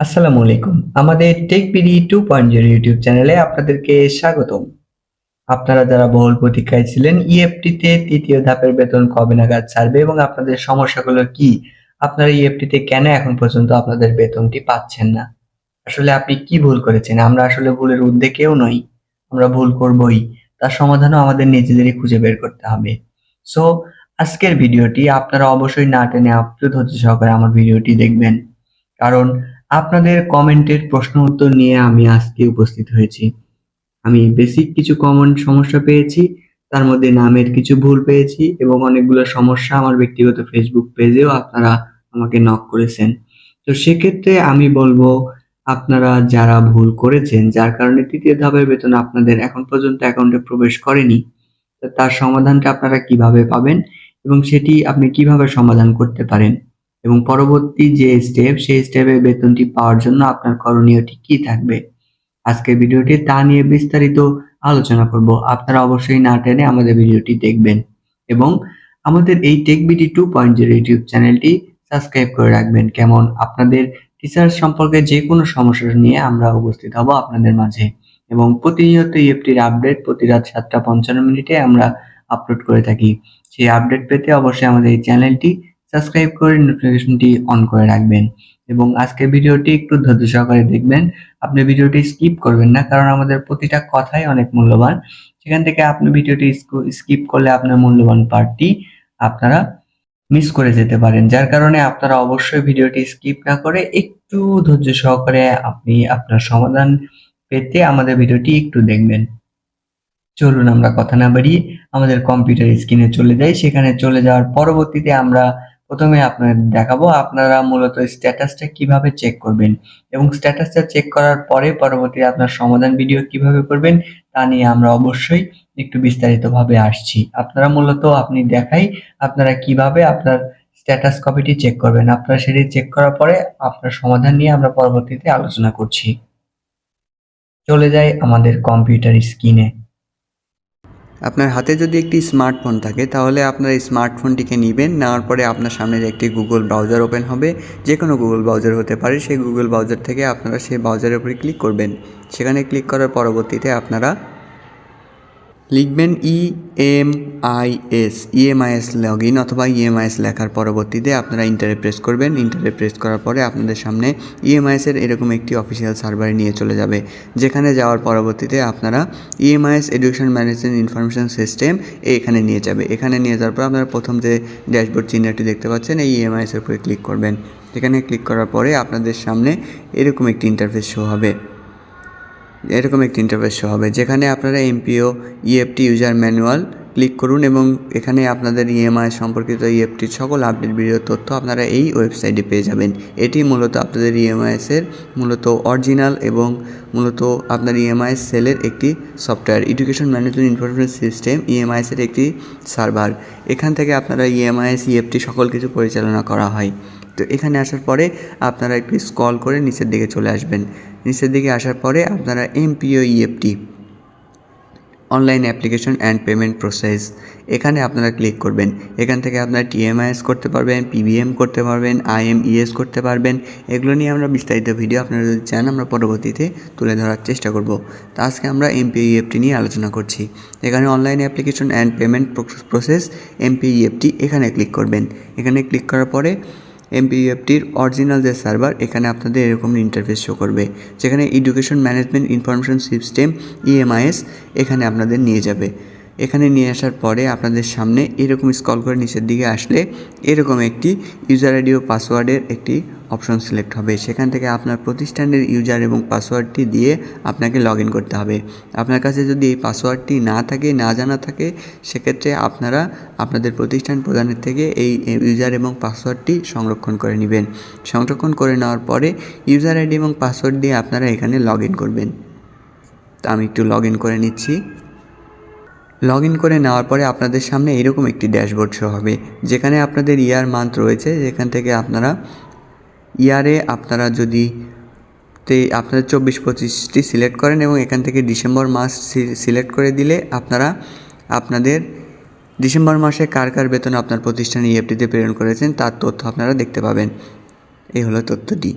আসসালামু আলাইকুম। আমাদের tech BD two point zero YouTube চ্যানেলে আপনাদেরকে স্বাগতম। আপনারা যারা বহুল প্রতীক্ষায় ছিলেন ইএফটিতে তৃতীয় ধাপের বেতন কবে নাগাদ ছাড়বে এবং আপনাদের সমস্যাগুলো কি? আপনারা ইএফটিতে কেন এখন পর্যন্ত আপনাদের বেতনটি পাচ্ছেন না? আসলে আপনি কি ভুল করেছেন? আমরা আসলে ভুলের ঊর্ধ্বে কেউ নই। আমরা ভুল করবই। তার সমাধানও আমাদের নিজেদেরই খুঁজে বের করতে হবে। সো আজকের ভিডিওটি আপনারা অবশ্যই না টেনে আপনি ধৈর্য সহকারে আমার ভিডিওটি দেখবেন। কারণ আপনাদের কমেন্টের প্রশ্ন উত্তর নিয়ে আমি আজকে উপস্থিত হয়েছি। আমি বেসিক কিছু কমন সমস্যা পেয়েছি, তার মধ্যে নামের কিছু ভুল পেয়েছি এবং অনেকগুলো সমস্যা আমার ব্যক্তিগত ফেসবুক পেজেও আপনারা আমাকে নক করেছেন। তো সেক্ষেত্রে আমি বলব, আপনারা যারা ভুল করেছেন, যার কারণে তৃতীয় ধাপের বেতন আপনাদের এখন পর্যন্ত অ্যাকাউন্টে প্রবেশ করেনি তার সমাধানটা আপনারা কীভাবে পাবেন এবং সেটি আপনি কীভাবে সমাধান করতে পারেন? এবং পরবর্তী যে স্টেপ সেই স্টেপে বেতনটি পাওয়ার জন্য আপনার করণীয়টি কি থাকবে? আজকের ভিডিওটি তা নিয়ে বিস্তারিত আলোচনা করব। আপনারা অবশ্যই না টেনে আমাদের ভিডিওটি দেখবেন এবং আমাদের এই tech BD two point zero YouTube চ্যানেলটি সাবস্ক্রাইব করে রাখবেন। কেমন? আপনাদের টিচার সম্পর্কে যে কোনো সমস্যা নিয়ে আমরা উপস্থিত হব আপনাদের মাঝে এবং প্রতিনিয়ত ইএফটির আপডেট প্রতি রাত সাতটা পঞ্চান্ন মিনিটে আমরা আপলোড করে থাকি। সেই আপডেট পেতে অবশ্যই আমাদের এই চ্যানেলটি সাবস্ক্রাইব করে নোটিফিকেশনটি অন করে রাখবেন এবং আজকের ভিডিওটি একটু ধৈর্য সহকারে দেখবেন। আপনি ভিডিওটি স্কিপ করবেন না, কারণ আমাদের প্রতিটা কথাই অনেক মূল্যবান। সেখান থেকে আপনি ভিডিওটি স্কিপ করলে আপনার মূল্যবান পার্টটি আপনারা মিস করে যেতে পারেন, যার কারণে আপনারা অবশ্যই ভিডিওটি স্কিপ না করে একটু ধৈর্য সহকারে আপনি আপনার সমাধান পেতে আমাদের ভিডিওটি একটু দেখবেন। চলুন আমরা কথা না বাড়িয়ে আমাদের কম্পিউটার স্ক্রিনে চলে যাই। সেখানে চলে যাওয়ার পরবর্তীতে আমরা প্রথমে আপনাদের দেখাবো, আপনারা মূলত স্ট্যাটাসটা কীভাবে চেক করবেন এবং স্ট্যাটাসটা চেক করার পরে পরবর্তীতে আপনার সমাধান ভিডিও কীভাবে করবেন তা নিয়ে আমরা অবশ্যই একটু বিস্তারিতভাবে আসছি। আপনারা মূলত আপনি দেখাই আপনারা কীভাবে আপনার স্ট্যাটাস কপিটি চেক করবেন। আপনারা সেটি চেক করার পরে আপনার সমাধান নিয়ে আমরা পরবর্তীতে আলোচনা করছি। চলে যাই আমাদের কম্পিউটার স্ক্রিনে আপনার হাতে যদি একটি স্মার্টফোন থাকে, তাহলে আপনার এই স্মার্টফোনটিকে নেবেন। নেওয়ার পরে আপনার সামনের একটি গুগল ব্রাউজার ওপেন হবে। যে কোনো গুগল ব্রাউজার হতে পারে, সেই গুগল ব্রাউজার থেকে আপনারা সেই ব্রাউজারের উপরে ক্লিক করবেন। সেখানে ক্লিক করার পরবর্তীতে আপনারা লিখবেন E M I S EMIS log in অথবা ইএমআইএস লেখার পরবর্তীতে আপনারা ইন্টারে প্রেস করবেন। ইন্টারে প্রেস করার পরে আপনাদের সামনে ইএমআইএসের এরকম একটি অফিসিয়াল সার্ভারে নিয়ে চলে যাবে, যেখানে যাওয়ার পরবর্তীতে আপনারা EMIS education management information system এখানে নিয়ে যাবে। এখানে নিয়ে যাওয়ার পর আপনারা প্রথম যে ড্যাশবোর্ড চিহ্নটি দেখতে পাচ্ছেন, এই ইএমআইএসের উপরে ক্লিক করবেন। এখানে ক্লিক করার পরে আপনাদের সামনে এরকম একটি ইন্টারফেস শো হবে। এরকম একটি ইন্টারফেস হবে, যেখানে আপনারা MPO EFT user manual click করুন এবং এখানে আপনাদের ইএমআই সম্পর্কিত ইএফটির সকল আপডেট ভিডিও তথ্য আপনারা এই ওয়েবসাইটে পেয়ে যাবেন। এটি মূলত আপনাদের ইএমআইএসের মূলত অরিজিনাল এবং মূলত আপনার ইএমআইএস সেলের একটি software education management information system ইএমআইএসের একটি সার্ভার এখান থেকে আপনারা ইএমআইএস ইএফটি সকল কিছু পরিচালনা করা হয়। তো এখানে আসার পরে আপনারা একটু স্কল করে নিচের দিকে চলে আসবেন। নিচের দিকে আসার পরে আপনারা MPO EFT online application and payment process এখানে আপনারা ক্লিক করবেন। এখান থেকে আপনারা টিএমআইএস করতে পারবেন পিবিএম করতে পারবেন আইএমইএস করতে পারবেন। এগুলো নিয়ে আমরা বিস্তারিত ভিডিও আপনারা যদি চান, আমরা পরবর্তীতে তুলে ধরার চেষ্টা করব। তো আজকে আমরা এমপিইএফটি নিয়ে আলোচনা করছি। এখানে online application and payment process MPEFT এখানে ক্লিক করবেন। এখানে ক্লিক করার পরে এমপিএফটির অরিজিনাল যে সার্ভার এখানে আপনাদের এরকম ইন্টারফেস শো করবে। যেখানে education management information system EMIS এখানে আপনাদের নিয়ে যাবে। এখানে নিয়ে আসার পরে আপনাদের সামনে এরকম স্কল করে নিচের দিকে আসলে এরকম একটি ইউজার আইডি ও পাসওয়ার্ডের একটি অপশন সিলেক্ট হবে। সেখান থেকে আপনার প্রতিষ্ঠানের ইউজার এবং পাসওয়ার্ডটি দিয়ে আপনাকে লগ করতে হবে। আপনার কাছে যদি এই পাসওয়ার্ডটি না থাকে, না জানা থাকে, সেক্ষেত্রে আপনারা আপনাদের প্রতিষ্ঠান প্রদানের থেকে এই ইউজার এবং পাসওয়ার্ডটি সংরক্ষণ করে নেবেন। সংরক্ষণ করে নেওয়ার পরে ইউজার আইডি এবং পাসওয়ার্ড দিয়ে আপনারা এখানে লগ করবেন। তা আমি একটু লগ করে নিচ্ছি। লগ ইন করে নেওয়ার পরে আপনাদের সামনে এরকম একটি ড্যাশবোর্ড শো হবে, যেখানে আপনাদের ইয়ার মান্থ রয়েছে। যেখান থেকে আপনারা ইয়ারে আপনারা যদি তে আপনারা চব্বিশ পঁচিশটি সিলেক্ট করেন এবং এখান থেকে ডিসেম্বর মাস সিলেক্ট করে দিলে আপনারা আপনাদের ডিসেম্বর মাসে কার কার বেতন আপনার প্রতিষ্ঠান ইএফটিতে প্রেরণ করেছেন তার তথ্য আপনারা দেখতে পাবেন। এই হলো তথ্যটি।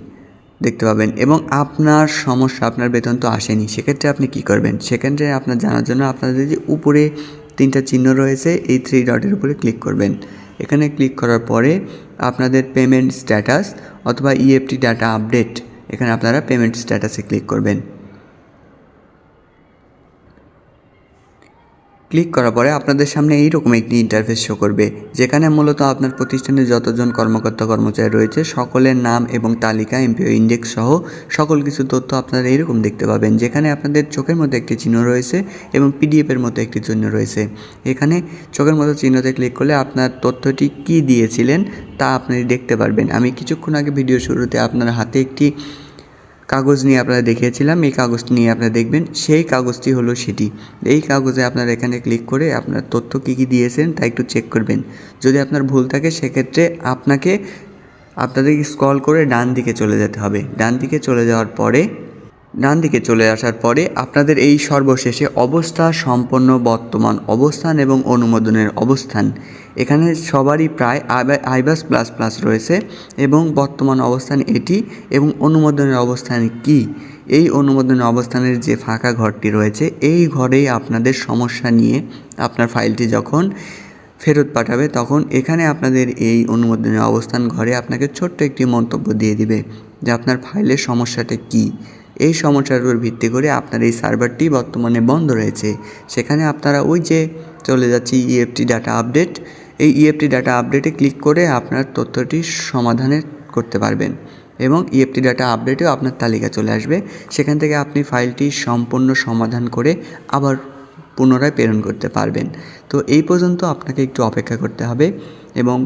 দেখতে পাবেন। এবং আপনার সমস্যা, আপনার বেতন তো আসেনি, সেক্ষেত্রে আপনি কি করবেন? সেক্ষেত্রে আপনার জানার জন্য আপনাদের যে উপরে তিনটা চিহ্ন রয়েছে, এই থ্রি ডটের উপরে ক্লিক করবেন। এখানে ক্লিক করার পরে আপনাদের পেমেন্ট স্ট্যাটাস অথবা ইএফটি ডাটা আপডেট এখানে আপনারা পেমেন্ট স্ট্যাটাসে ক্লিক করবেন। ক্লিক করার পরে আপনাদের সামনে এইরকম একটি ইন্টারফেস শো করবে, যেখানে মূলত আপনার প্রতিষ্ঠানে যতজন কর্মকর্তা কর্মচারী রয়েছে, সকলের নাম এবং তালিকা এমপিও ইন্ডেক্স সহ সকল কিছু তথ্য আপনারা এইরকম দেখতে পাবেন, যেখানে আপনাদের চোখের মধ্যে একটি চিহ্ন রয়েছে এবং পিডিএফের মতো একটি চিহ্ন রয়েছে। এখানে চোখের মতো চিহ্নতে ক্লিক করলে আপনার তথ্যটি কি দিয়েছিলেন তা আপনি দেখতে পারবেন। আমি কিছুক্ষণ আগে ভিডিও শুরুতে আপনার হাতে একটি কাগজ নিয়ে আপনারা দেখিয়েছিলাম, এই কাগজটি নিয়ে আপনারা দেখবেন, সেই কাগজটি হলো সেটি। এই কাগজে আপনারা এখানে ক্লিক করে আপনার তথ্য কী কী দিয়েছেন তা একটু চেক করবেন। যদি আপনার ভুল থাকে, সেক্ষেত্রে আপনাকে আপনাদের স্ক্রল করে ডান দিকে চলে যেতে হবে। ডান দিকে চলে যাওয়ার পরে ডান দিকে চলে আসার পরে আপনাদের এই সর্বশেষে অবস্থা সম্পন্ন বর্তমান অবস্থান এবং অনুমোদনের অবস্থান। এখানে সবারই প্রায় আইবা- আইবাস প্লাস প্লাস রয়েছে এবং বর্তমান অবস্থান এটি এবং অনুমোদনের অবস্থান কি? এই অনুমোদনের অবস্থানের যে ফাঁকা ঘরটি রয়েছে, এই ঘরেই আপনাদের সমস্যা নিয়ে আপনার ফাইলটি যখন ফেরত পাঠাবে, তখন এখানে আপনাদের এই অনুমোদনের অবস্থান ঘরে আপনাকে ছোট্ট একটি মন্তব্য দিয়ে দিবে যে আপনার ফাইলের সমস্যাটা কী? এই সমস্যার উপর ভিত্তি করে আপনার এই সার্ভারটি বর্তমানে বন্ধ রয়েছে। সেখানে আপনারা ওই যে চলে যাচ্ছি ইএফটি ডাটা আপডেট এই ইএফটি ডাটা আপডেটে ক্লিক করে আপনার তথ্যটি সমাধানের করতে পারবেন এবং ইএফটি ডাটা আপডেটেও আপনার তালিকা চলে আসবে। সেখান থেকে আপনি ফাইলটি সম্পূর্ণ সমাধান করে আবার পুনরায় প্রেরণ করতে পারবেন। তো এই পর্যন্ত আপনাকে একটু অপেক্ষা করতে হবে এবং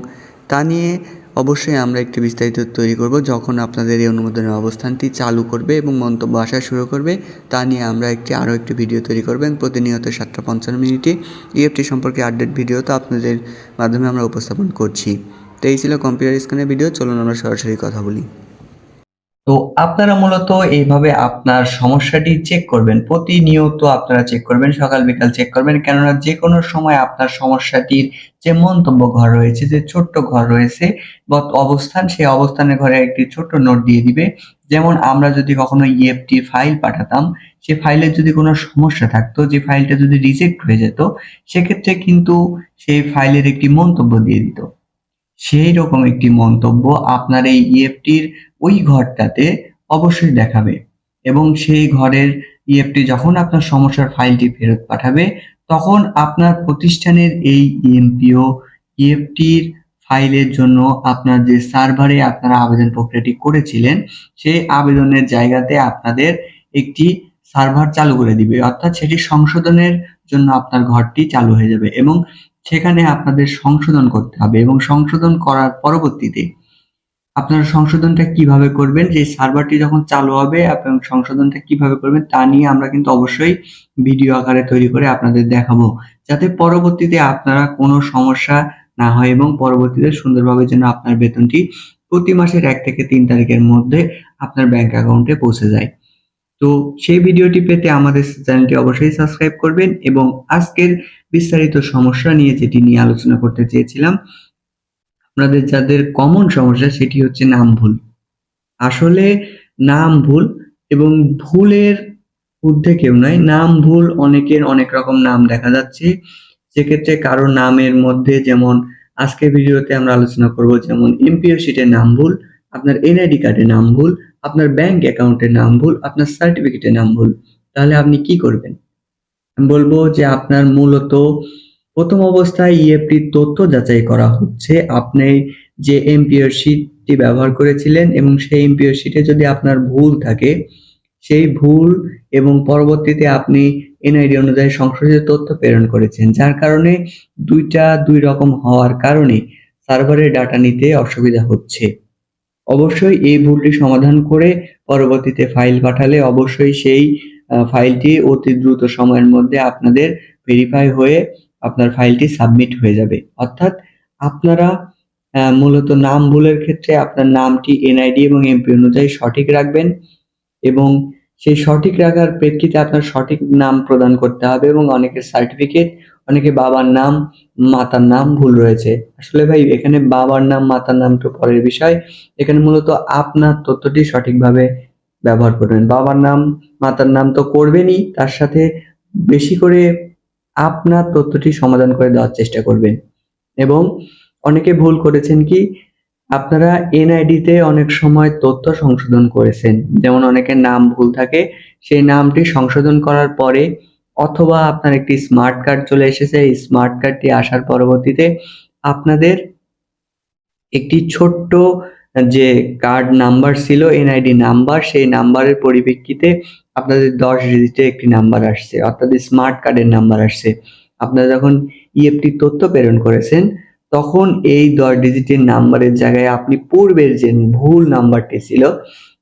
তা নিয়ে অবশ্যই আমরা একটি বিস্তারিত তৈরি করব যখন আপনাদের এই অনুমোদনের অবস্থানটি চালু করবে এবং মন্তব্য আসা শুরু করবে, তা নিয়ে আমরা একটি আরও একটি ভিডিও তৈরি করবেন প্রতিনিয়ত সাতটা পঞ্চান্ন মিনিটে। ইএফটি সম্পর্কে আপডেট ভিডিও তো আপনাদের মাধ্যমে আমরা উপস্থাপন করছি। তো এই ছিল কম্পিউটার স্ক্রিনের ভিডিও চলুন আমরা সরাসরি কথা বলি। তো আপনারা মূলত এইভাবে আপনার সমস্যাটি চেক করবেন। প্রতিনিয়ত আপনারা চেক করবেন, সকাল, বিকাল চেক করবেন। কেননা যে কোনো সময় আপনার সমস্যাটির যে মন্তব্য ঘর রয়েছে, যে ছোট্ট ঘর রয়েছে, বা অবস্থান, সেই অবস্থানের ঘরে একটি ছোট্ট নোট দিয়ে দিবে। যেমন আমরা যদি কখনো ইএফটি ফাইল পাঠাতাম, সে ফাইলের যদি কোনো সমস্যা থাকতো, যে ফাইলটা যদি রিজেক্ট হয়ে যেত, সেক্ষেত্রে কিন্তু সেই ফাইলের একটি মন্তব্য দিয়ে দিত। সেই রকম একটি মন্তব্য আপনার এই ইএফটির ওই ঘরটাতে অবশ্যই দেখাবে এবং সেই ঘরের ইএফটি যখন আপনার সমস্যার ফাইলটি ফেরত পাঠাবে, তখন আপনার প্রতিষ্ঠানের এই ইএমপিও ইএফটির ফাইলের জন্য আপনার যে সার্ভারে আপনারা আবেদন প্রক্রিয়াটি করেছিলেন, সেই আবেদনের জায়গাতে আপনাদের একটি সার্ভার চালু করে দিবে। অর্থাৎ সেটি সংশোধনের জন্য আপনার ঘরটি চালু হয়ে যাবে এবং সেখানে আপনাদের সংশোধন করতে হবে এবং সংশোধন করার পরবর্তীতে আপনারা সংশোধনটা কীভাবে করবেন? যে সার্ভারটি যখন চালু হবে এবং সংশোধনটা কীভাবে করবেন তা নিয়ে আমরা কিন্তু অবশ্যই ভিডিও আকারে তৈরি করে আপনাদের দেখাবো। যাতে পরবর্তীতে আপনারা কোনো সমস্যা না হয় এবং পরবর্তীতে সুন্দরভাবে যেন আপনার বেতনটি প্রতি মাসের এক থেকে তিন তারিখের মধ্যে আপনার ব্যাংক অ্যাকাউন্টে পৌঁছে যায়। তো সেই ভিডিওটি পেতে আমাদের চ্যানেলটি অবশ্যই সাবস্ক্রাইব করবেন এবং আজকের বিস্তারিত সমস্যা নিয়ে যেটি নিয়ে আলোচনা করতে চেয়েছিলাম, আপনাদের যাদের কমন সমস্যা সেটি হচ্ছে নাম ভুল। আসলে নাম ভুল এবং ভুলের ঊর্ধ্বে কেউ নয় নাম ভুল অনেকের অনেক রকম নাম দেখা যাচ্ছে। সেক্ষেত্রে কারও নামের মধ্যে যেমন আজকের ভিডিওতে আমরা আলোচনা করব, যেমন এমপিও শিটের নাম ভুল আপনার এনআইডি কার্ডের নাম ভুল, আপনার ব্যাংক অ্যাকাউন্টের নাম ভুল, আপনার সার্টিফিকেটের নাম ভুল, তাহলে আপনি কি করবেন? আমি বলব যে আপনার মূলত প্রথম অবস্থায় ইএফটির তথ্য যাচাই করা হচ্ছে। আপনি যে এমপিওর শিটটি ব্যবহার করেছিলেন এবং সেই এমপিওর শিটে যদি আপনার ভুল থাকে, সেই ভুল এবং পরবর্তীতে আপনি এনআইডি অনুযায়ী সংশোধিত তথ্য প্রেরণ করেছেন, যার কারণে দুইটা দুই রকম হওয়ার কারণে সার্ভারের ডাটা নিতে অসুবিধা হচ্ছে। অবশ্যই এই ভুলটি সমাধান করে পরবর্তীতে ফাইল পাঠালে অবশ্যই সেই ফাইলটি অতি দ্রুত সময়ের মধ্যে আপনাদের ভেরিফাই হয়ে আপনার ফাইলটি সাবমিট হয়ে যাবে। অর্থাৎ আপনারা মূলত নাম ভুলের ক্ষেত্রে আপনার নামটি এনআইডি এবং এমপি অনুযায়ী সঠিক রাখবেন এবং সেই সঠিক রাখার প্রেক্ষিতে আপনার সঠিক নাম প্রদান করতে হবে এবং অনেকের সার্টিফিকেট অনেকে বাবার নাম, মাতার নাম ভুল রয়েছে। আসলে ভাই, এখানে বাবার নাম, মাতার নাম তো পরের বিষয়। এখানে মূলত আপনার তথ্যটি সঠিকভাবে ব্যবহার করবেন। বাবার নাম, মাতার নাম তো করবেনই, তার সাথে বেশি করে আপনার তথ্যটি সমাধান করে দেওয়ার চেষ্টা করবেন। এবং অনেকে ভুল করেছেন কি, আপনারা এনআইডিতে অনেক সময় তথ্য সংশোধন করেছেন। যেমন অনেকের নাম ভুল থাকে, সেই নামটি সংশোধন করার পরে অথবা আপনার একটি স্মার্ট কার্ড চলে এসেছে, এই স্মার্ট কার্ডটি আসার পরবর্তীতে আপনাদের একটি ছোট্ট যে কার্ড নাম্বার ছিল এনআইডি নাম্বার সেই নাম্বারের পরিপ্রেক্ষিতে আপনাদের দশ ডিজিটের একটি নাম্বার আসছে, অর্থাৎ স্মার্ট কার্ডের নাম্বার আসছে। আপনারা যখন ইএফটি তথ্য প্রেরণ করেছেন, তখন এই দশ ডিজিটের নাম্বারের জায়গায় আপনি পূর্বের যে ভুল নাম্বারটি ছিল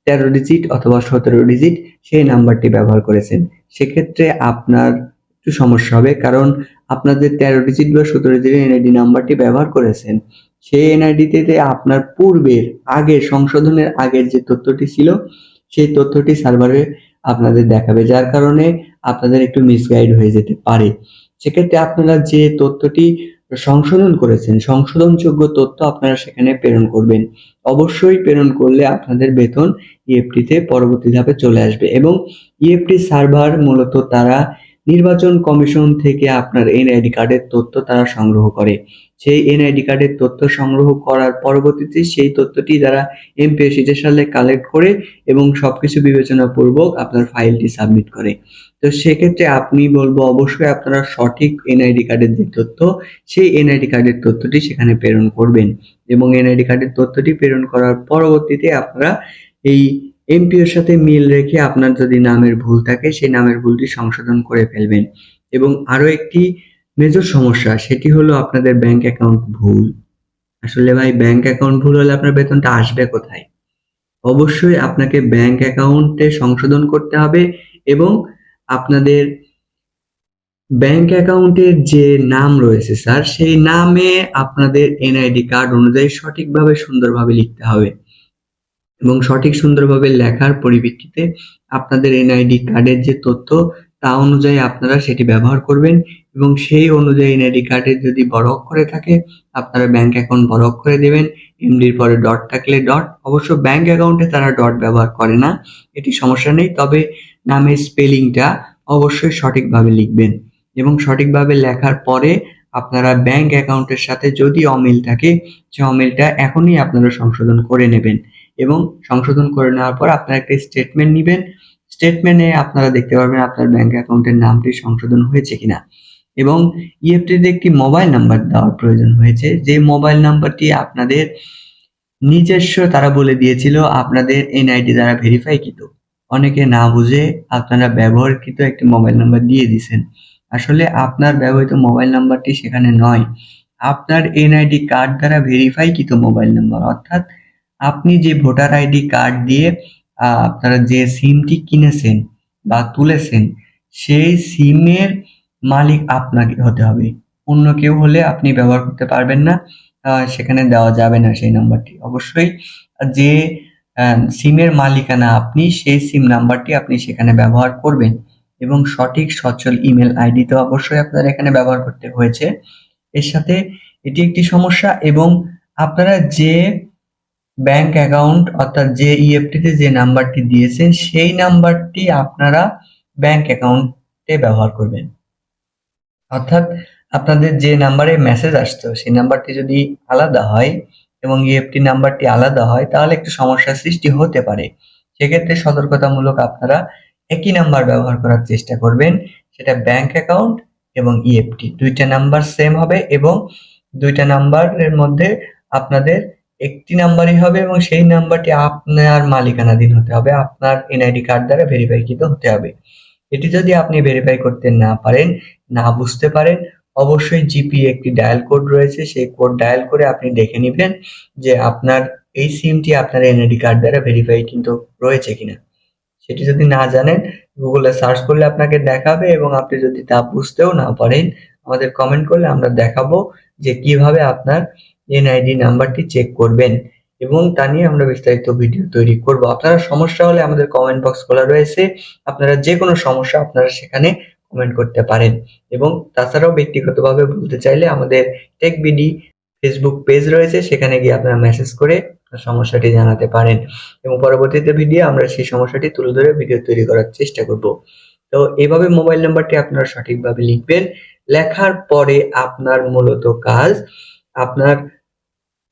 তেরো ডিজিট অথবা সতেরো ডিজিট সেই নাম্বারটি ব্যবহার করেছেন। সেক্ষেত্রে আপনার একটু সমস্যা হবে কারণ আপনাদের তেরো ডিজিট বা সতেরো ডিজিট এনআইডি নাম্বারটি ব্যবহার করেছেন, সেই এনআইডিতে আপনার পূর্বের আগের সংশোধনের আগের যে তথ্যটি ছিল, সেই তথ্যটি সার্ভারে আপনাদের দেখাবে, যার কারণে আপনাদের একটু মিসগাইড হয়ে যেতে পারে। সেক্ষেত্রে আপনারা যে তথ্যটি সংশোধন করেছেন। সংশোধনযোগ্য তথ্য আপনারা সেখানে প্রেরণ করবেন। অবশ্যই প্রেরণ করলে আপনাদের বেতন ইএফটিতে পরবর্তী ধাপে চলে আসবে এবং ইএফটি সার্ভার মূলত তারা নির্বাচন কমিশন থেকে আপনার এনআইডি কার্ডের তথ্য তারা সংগ্রহ করে। সেই এনআইডি কার্ডের তথ্য সংগ্রহ করার পরবর্তীতে সেই তথ্যটি তারা এমপিএসিদের সাথে কালেক্ট করে এবং সবকিছু বিবেচনা পূর্বক আপনার ফাইলটি সাবমিট করে। তো সেক্ষেত্রে আপনি বলব, অবশ্যই আপনারা সঠিক এনআইডি কার্ডের যে তথ্য, সেই এনআইডি কার্ডের তথ্যটি সেখানে প্রেরণ করবেন এবং এনআইডি কার্ডের তথ্যটি প্রেরণ করার পরবর্তীতে আপনারা এই এমপিওর সাথে মিল রেখে আপনার যদি নামের ভুল থাকে, সেই নামের ভুলটি সংশোধন করে ফেলবেন। এবং আরও একটি মেজর সমস্যা, সেটি হলো আপনাদের ব্যাংক অ্যাকাউন্ট ভুল। আসলে ভাই ব্যাংক অ্যাকাউন্ট ভুল হলে আপনার বেতনটা আসবে কোথায়? অবশ্যই আপনাকে ব্যাংক অ্যাকাউন্টে সংশোধন করতে হবে এবং আপনাদের ব্যাংক অ্যাকাউন্টের যে নাম রয়েছে স্যার সেই নামে আপনাদের এনআইডি কার্ড অনুযায়ী সঠিকভাবে, সুন্দরভাবে লিখতে হবে। এবং সঠিক সুন্দরভাবে লেখার পরিপ্রেক্ষিতে আপনাদের এনআইডি কার্ডের যে তথ্য, তা অনুযায়ী আপনারা সেটি ব্যবহার করবেন এবং সেই অনুযায়ী এনআইডি কার্ডের যদি বড় অক্ষরে থাকে, আপনারা ব্যাংক অ্যাকাউন্ট বড় অক্ষরে দেবেন। এমডির পরে ডট থাকলে ডট। অবশ্য ব্যাংক অ্যাকাউন্টে তারা ডট ব্যবহার করে না, এটি সমস্যা নেই, তবে নামের স্পেলিংটা অবশ্যই সঠিকভাবে লিখবেন এবং সঠিকভাবে লেখার পরে আপনারা ব্যাংক অ্যাকাউন্টের সাথে যদি অমিল থাকে, সে অমিলটা এখনই আপনারা সংশোধন করে নেবেন। এবং সংশোধন করে নেওয়ার পর আপনারা একটা স্টেটমেন্ট নেবেন। স্টেটমেন্টে আপনারা দেখতে পারবেন আপনার ব্যাংক অ্যাকাউন্টের নামটি সংশোধন হয়েছে কিনা। এবং ইএফটিতে একটি মোবাইল নাম্বার দেওয়ার প্রয়োজন হয়েছে। যে মোবাইল নাম্বারটি আপনাদের নিজস্ব তারা বলে দিয়েছিল, আপনাদের এনআইডি দ্বারা ভেরিফাই ভেরিফাইকৃত অনেকে না বুঝে আপনারা ব্যবহারকৃত একটি মোবাইল নাম্বার দিয়ে দিয়েছেন। আসলে আপনার ব্যবহৃত মোবাইল নাম্বারটি সেখানে নয়। আপনার এনআইডি কার্ড দ্বারা ভেরিফাই ভেরিফাইকৃত মোবাইল নাম্বার অর্থাৎ আপনি যে ভোটার আইডি কার্ড দিয়ে আপনারা যে সিমটি কিনেছেন বা তুলেছেন, সেই সিমের মালিক আপনাকে হতে হবে। অন্য কেউ হলে আপনি ব্যবহার করতে পারবেন না সেখানে দেওয়া যাবে না সেই নাম্বারটি। অবশ্যই যে সিমের মালিকানা আপনি, সেই সিম নাম্বারটি আপনি সেখানে ব্যবহার করবেন এবং সঠিক সচল ইমেল আইডি তো অবশ্যই আপনার এখানে ব্যবহার করতে হয়েছে। এর সাথে এটি একটি সমস্যা এবং আপনারা যে ব্যাংক অ্যাকাউন্ট অর্থাৎ যে ইএফটিতে যে নাম্বারটি দিয়েছেন, সেই নাম্বারটি আপনারা ব্যাংক অ্যাকাউন্টে ব্যবহার করবেন। অর্থাৎ আপনাদের যে নাম্বারে মেসেজ আসতো, সেই নাম্বারটি যদি আলাদা হয় এবং ইএফটি নাম্বারটি আলাদা হয়, তাহলে একটু সমস্যার সৃষ্টি হতে পারে। সেক্ষেত্রে সতর্কতামূলক আপনারা একই নাম্বার ব্যবহার করার চেষ্টা করবেন, সেটা ব্যাংক অ্যাকাউন্ট এবং ইএফটি দুইটা নাম্বার সেম হবে এবং দুইটা নাম্বারের মধ্যে আপনাদের একটি নাম্বারই হবে এবং সেই নাম্বারটি আপনার মালিকানাধীন হতে হবে, আপনার এনআইডি কার্ড দ্বারা ভেরিফাইকৃত হতে হবে। এটি যদি আপনি ভেরিফাই করতে না পারেন, না বুঝতে পারেন, অবশ্যই জিপি একটি ডায়াল কোড রয়েছে, সেই কোড ডায়াল করে আপনি দেখে নেবেন যে আপনার এই সিমটি আপনার এনআইডি কার্ড দ্বারা ভেরিফাই কিন্তু রয়েছে কিনা। সেটি যদি না জানেন, গুগলে সার্চ করলে আপনাকে দেখাবে এবং আপনি যদি তা বুঝতেও না পারেন, আমাদের কমেন্ট করলে আমরা দেখাবো যে কীভাবে আপনার এনআইডি নাম্বারটি চেক করবেন এবং তা নিয়ে আমরা বিস্তারিত ভিডিও তৈরি করব। আপনারা সমস্যা হলে আমাদের কমেন্ট বক্স খোলা রয়েছে। আপনারা যে কোনো সমস্যা আপনারা সেখানে কমেন্ট করতে পারেন। এবং তাছাড়াও ব্যক্তিগতভাবে বলতে চাইলে আমাদের টেক বিডি ফেসবুক পেজ রয়েছে। সেখানে গিয়ে আপনারা মেসেজ করে সমস্যাটি জানাতে পারেন। এবং পরবর্তীতে ভিডিও আমরা সেই সমস্যাটি তুলে ধরে ভিডিও তৈরি করার চেষ্টা করব। তো এইভাবে মোবাইল নাম্বারটি আপনারা সঠিকভাবে লিখবেন। লেখার পরে আপনার মূলত কাজ, আপনার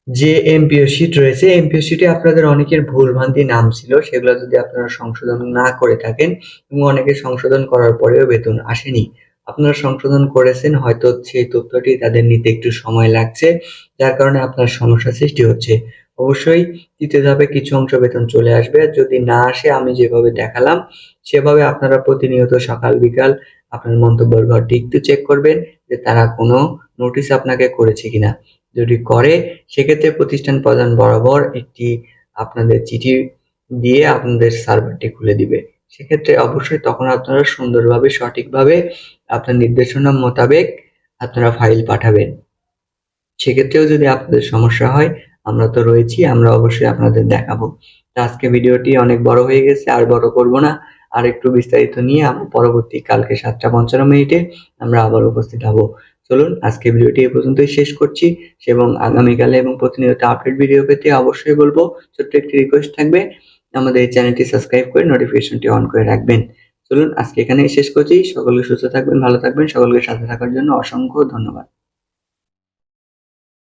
যে এমপিও শিট রয়েছে, এমপিও শিটে আপনাদের অনেকের ভুলভ্রান্তি নাম ছিল, সেগুলো যদি আপনারা সংশোধন না করে থাকেন এবং অনেকে সংশোধন করার পরেও বেতন আসেনি। আপনারা সংশোধন করেছেন, হয়তো সেই তথ্যটি তাদের নিতে একটু সময় লাগছে, যার কারণে আপনার সমস্যা সৃষ্টি হচ্ছে। অবশ্যই তৃতীয় ধাপে কিছু অংশ বেতন চলে আসবে যদি না আসে, আমি যেভাবে দেখালাম, সেভাবে আপনারা প্রতিনিয়ত সকাল বিকাল আপনার মন্তব্যের ঘরটি একটু চেক করবেন যে তারা কোনো নোটিশ আপনাকে করেছে কিনা। যদি করে, সেক্ষেত্রে প্রতিষ্ঠান প্রধান বরাবর একটি আপনাদের চিঠি দিয়ে আপনাদের সার্ভারটি খুলে দিবে। সেক্ষেত্রে অবশ্যই তখন আপনারা সুন্দরভাবে, সঠিকভাবে আপনার নির্দেশনা মোতাবেক আপনারা ফাইল পাঠাবেন। সেক্ষেত্রেও যদি আপনাদের সমস্যা হয়, আমরা তো রয়েছি, আমরা অবশ্যই আপনাদের দেখাবো। আজকে ভিডিওটি অনেক বড় হয়ে গেছে, আর বড় করব না। আর একটু বিস্তারিত নিয়ে আমরা পরবর্তী কালকে সাতটা পঞ্চান্ন মিনিটে আমরা আবার উপস্থিত হব। চলুন, আজকে ভিডিওটি এ পর্যন্তই শেষ করছি এবং আগামীকালে এবং প্রতিনিয়ত আপডেট ভিডিও পেতে অবশ্যই বলব, ছোট্ট একটি রিকোয়েস্ট থাকবে, আমাদের চ্যানেলটি সাবস্ক্রাইব করে নোটিফিকেশনটি অন করে রাখবেন। চলুন, আজকে এখানেই শেষ করছি। সকলকে সুস্থ থাকবেন, ভালো থাকবেন। সকলকে সাথে থাকার জন্য অসংখ্য ধন্যবাদ।